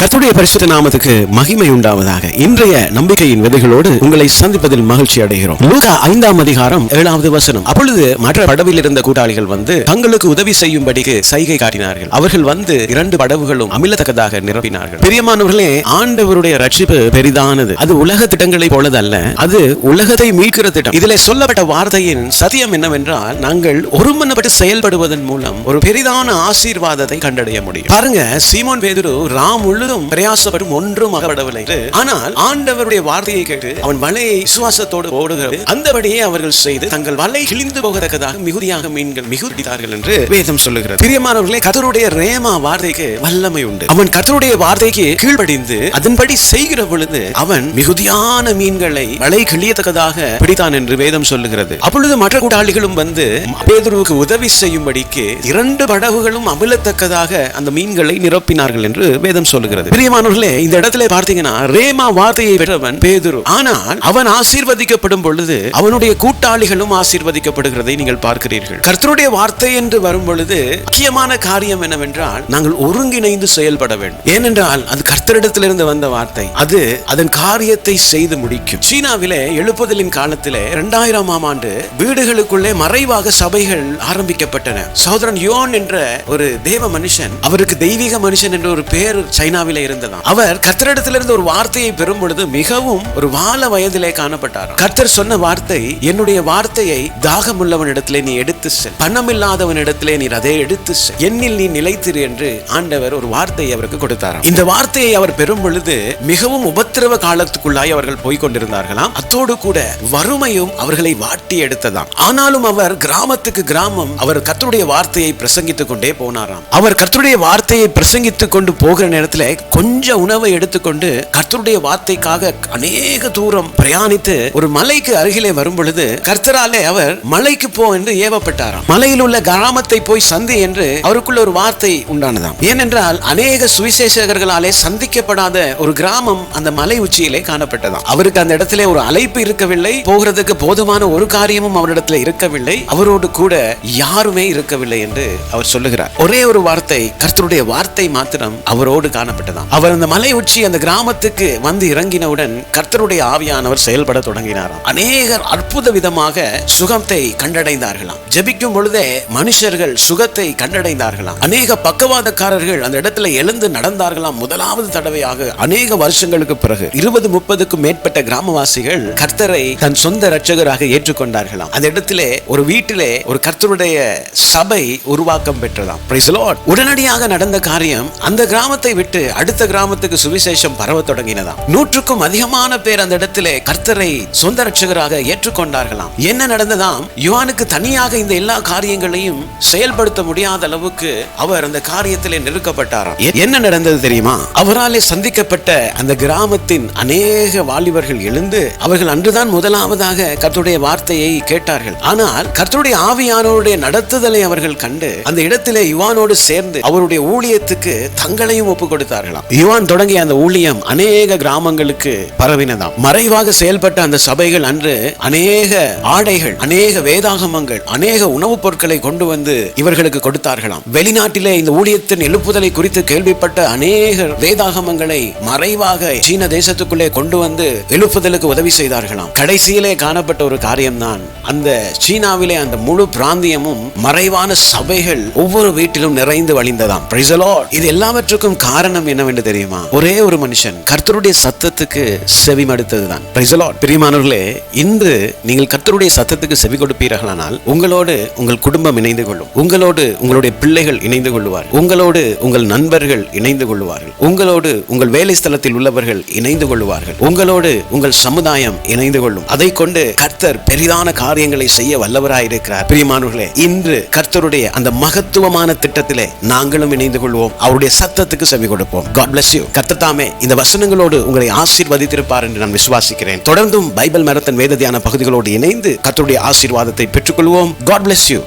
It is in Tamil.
கத்துடைய பரிசுத்த நாமத்துக்கு மகிமை உண்டாவதாக. இன்றைய நம்பிக்கையின் விதைகளோடு உங்களை சந்திப்பதில் மகிழ்ச்சி அடைகிறோம். லூகா ஐந்தாம் அதிகாரம் ஏழாவது வசனம். அப்பொழுது மற்ற படவில் இருந்த கூட்டாளிகள் வந்து தங்களுக்கு உதவி செய்யும்படிக்கு சைகை காட்டினார்கள். அவர்கள் வந்து இரண்டு படவுகளும் அமிலத்தக்கதாக நிரப்பினார்கள். பிரியமானவர்களே ஆண்டவருடைய ரட்சிப்பு பெரிதானது. அது உலக திட்டங்களை போலதல்ல. அது உலகத்தை மீட்கிற திட்டம். இதிலே சொல்லப்பட்ட வார்த்தையின் சத்தியம் என்னவென்றால் நாங்கள் ஒருமனப்பட்டு செயல்படுவதன் மூலம் ஒரு பெரிதான ஆசீர்வாதத்தை கண்டடைய முடியும். பாருங்க சீமோன் பேதுரு ராம் முழுதும் பிரயாசப்படும் ஒன்றும் அகப்படவில்லை. ஆனால் ஆண்டவருடைய வார்த்தையை கேட்டு அவன் வலையை விசுவாசத்தோடு ஓடுகிறது அந்தபடியே அவர்கள் செய்து தங்கள் வலை கிழிந்து போகத்தக்கதாக மிகுதியாக மீன்கள் மிகுதித்தார்கள் என்று வேதம் சொல்லுகிறது. பிரியமானவர்களே கத்தருடைய ரேமா வார்த்தைக்கு வல்லமை உண்டு. அவன் கத்தருடைய வார்த்தைக்கு கீழ்ப்படிந்து அதன்படி செய்கிற பொழுது அவன் மிகுதியான மீன்களை வலை கிழியத்தக்கதாக பிடித்தான் என்று வேதம் சொல்லுகிறது. அப்பொழுது மற்ற கூட்டாளிகளும் வந்து பேதுருவுக்கு உதவி செய்யும்படிக்கு இரண்டு படகுகளும் அமிழத்தக்கதாக அந்த மீன்களை நிரப்பினார்கள் என்று வேதம் சொல்லுகிறது. இருக்கிறது. பிரியமானவர்களே இந்த இடத்துல பார்த்தீங்கன்னா ரேமா வார்த்தையை பெற்றவன் பேதுரு. ஆனால் அவன் ஆசீர்வதிக்கப்படும் பொழுது அவனுடைய கூட்டாளிகளும் ஆசீர்வதிக்கப்படுகிறதை நீங்கள் பார்க்கிறீர்கள். கர்த்தருடைய வார்த்தை என்று வரும் பொழுது முக்கியமான காரியம் என்னவென்றால் நாங்கள் ஒருங்கிணைந்து செயல்பட வேண்டும். ஏனென்றால் அது கர்த்தரிடத்திலிருந்து வந்த வார்த்தை. அது அதன் காரியத்தை செய்து முடிக்கும். சீனாவிலே எழுப்புதலின் காலத்திலே இரண்டாயிரமாம் ஆண்டு வீடுகளுக்குள்ளே மறைவாக சபைகள் ஆரம்பிக்கப்பட்டன. சகோதரன் யோன் என்ற ஒரு தேவ மனுஷன் அவருக்கு தெய்வீக மனுஷன் என்ற ஒரு பேர் சைனாவில் இருந்ததாம். அவர் கர்த்தரிடத்திலிருந்து ஒரு வார்த்தையை பெறும் பொழுது மிகவும் ஒரு வாழ வயதிலே காணப்பட்டார் கர்த்தர் சொன்ன வார்த்தை என்னுடைய வார்த்தையை தாகமுள்ளவனிடத்திலே நீ எடுத்து செல். பணமில்லாதவனிடத்திலே நீ அதை எடுத்து செல். என்னில் நீ நிலைத்திரு என்று ஆண்டவர் ஒரு வார்த்தையை அவருக்கு கொடுத்தாராம். இந்த வார்த்தையை அவர் பெறும் பொழுது மிகவும் உபத்திரவ காலத்துக்குள்ளாய் அவர்கள் போய்கொண்டிருந்தார்களாம் அத்தோடு கூட வறுமையும் அவர்களை வாட்டி எடுத்ததாம். ஆனாலும் அவர் கிராமத்துக்கு கிராமம் அவர் கத்தருடைய வார்த்தையை பிரசங்கித்துக் கொண்டே போனாராம். அவர் கத்தருடைய வார்த்தையை பிரசங்கித்துக் கொண்டு போகிற நேரத்தில் கொஞ்சம் உணவை எடுத்துக்கொண்டு கர்த்தருடைய வார்த்தைக்காக அநேக தூரம் பிரயாணித்து ஒரு மலைக்கு அருகிலே வரும் பொழுது கர்த்தராலே அவர் மலைக்கு போ என்று ஏவப்பட்டாராம். மலையில் உள்ள கிராமத்தை போய் சந்தி என்று அவருக்குள்ள ஒரு வார்த்தை உண்டானதாம். ஏனென்றால் அநேக சுவிசேஷகர்களாலே சந்திக்கப்படாத ஒரு கிராமம் அந்த மலை உச்சியிலே காணப்பட்டதாம். அவருக்கு அந்த இடத்திலே ஒரு அழைப்பு இருக்கவில்லை போகிறதுக்கு போதுமான ஒரு காரியமும் அவரிடத்துல இருக்கவில்லை அவரோடு கூட யாருமே இருக்கவில்லை என்று அவர் சொல்லுகிறார். ஒரே ஒரு வார்த்தை கர்த்தருடைய வார்த்தை மாத்திரம் அவரோடு காணப்பட்டதாம் அவர் அந்த மலை உச்சி அந்த கிராமத்துக்கு வந்து இறங்கினவுடன் கர்த்தருடைய ஆவியானவர் செயல்பட தொடங்கினாராம். அநேகர் அற்புத விதமாக சுகத்தை கண்டடைந்தார்களாம். ஜெபிக்கும் பொழுதே மனுஷர்கள் சுகத்தை கண்டடைந்தார்களாம். அநேக பக்கவாதக்காரர்கள் அந்த இடத்துல எழுந்து நடந்தார்களாம். முதலாவது தடவையாக அநேக வருஷங்களுக்கு பிறகு இருபது முப்பதுக்கும் மேற்பட்ட கிராமவாசிகள் கர்த்தரை தன் சொந்த ரட்சகராக ஏற்றுக்கொண்டார்களாம். அந்த இடத்திலே ஒரு வீட்டிலே ஒரு கர்த்தருடைய சபை உருவாக்கம் பெற்றதாம். உடனடியாக நடந்த காரியம் அந்த கிராமத்தை விட்டு அடுத்த கிராமத்துக்கு சுவிசேஷம் பரவ தொடங்கினதாம். நூற்றுக்கும் அதிகமான பேர் அந்த இடத்திலே கர்த்தரை சொந்த ரட்சகராக ஏற்றுக்கொண்டார்களாம். என்ன நடந்ததாம்? யுவானுக்கு தனியாக இந்த எல்லா காரியங்களையும் செயல்படுத்த முடியாத அளவுக்கு அவர் அந்த காரியத்திலே நெருக்கப்பட்டாராம். என்ன நடந்தது தெரியுமா? அவராலே சந்திக்கப்பட்ட அந்த கிராமத்தின் அநேக வாலிபர்கள் எழுந்து அவர்கள் அன்றுதான் முதலாவதாக கர்த்தருடைய வார்த்தையை கேட்டார்கள். ஆனால் கர்த்தருடைய ஆவியானோருடைய நடத்துதலை அவர்கள் கண்டு அந்த இடத்திலே யுவானோடு சேர்ந்து அவருடைய ஊழியத்துக்கு தங்களையும் ஒப்பு கொடுத்தார்களாம் யுவான் தொடங்கிய அந்த ஊழியம் அநேக கிராமங்களுக்கு பரவினதாம். மறைவாக செயல்பட்ட அந்த சபைகள் அன்று அநேக ஆடைகள் அநேக வேதாகமங்கள் அநேக உணவுப் பொருட்களை கொண்டு வந்து இவர்களுக்கு கொடுத்தார்களாம். வெளிநாட்டிலே இந்த ஊழியத்தின் எழுப்புதலை குறித்து கேள்விப்பட்ட அநேக வேதாகமங்களை மறைவாக சீன தேசத்துக்குள்ளே கொண்டு வந்து எழுப்புதலுக்கு உதவி செய்தார்களாம். கடைசியிலே காணப்பட்ட ஒரு காரியம்தான் அந்த சீனாவிலே அந்த முழு பிராந்தியமும் மறைவான சபைகள் ஒவ்வொரு வீட்டிலும் நிறைந்து வழிந்ததாம். இது எல்லாவற்றுக்கும் காரணம் என்னவென்று தெரியுமா? ஒரே ஒரு மனுஷன் கர்த்தருடைய சத்தத்துக்கு செவி மடுத்ததுதான். பிரியமானவர்களே இன்று நீங்கள் கர்த்தருடைய சத்தத்துக்கு செவி கொடுப்பீர்களானால் உங்களோடு உங்கள் குடும்பம் இணைந்து கொள்ளும். உங்களோடு உங்களுடைய பிள்ளைகள் இணைந்து கொள்வார் உங்களோடு உங்கள் நண்பர்கள் இணைந்து கொள்வார்கள் உங்களோடு உங்கள் வேலை ஸ்தலத்தில் உள்ளவர்கள் இணைந்து கொள்வார்கள் உங்களோடு உங்கள் சமுதாயம் இணைந்து கொள்ளும். அதை கொண்டு கர்த்தர் பெரிதான காரியங்களை செய்ய வல்லவராயிருக்கிறார். பிரியமானவர்களே இன்று கர்த்தருடைய அந்த மகத்துவமான திட்டத்திலே நாங்களும் இணைந்து கொள்வோம். அவருடைய சத்தத்துக்கு செவி கொடுப்போம். காட் பிளஸ் யூ கத்தத்தாமே இந்த வசனங்களோடு உங்களை ஆசீர்வதித்திருப்பார் என்று நான் விசுவாசிக்கிறேன். தொடர்ந்தும் பைபிள் மரத்தன் வேததியான பகுதிகளோடு இணைந்து கத்தருடைய ஆசீர்வாதத்தை பெற்றுக்கொள்வோம். God bless you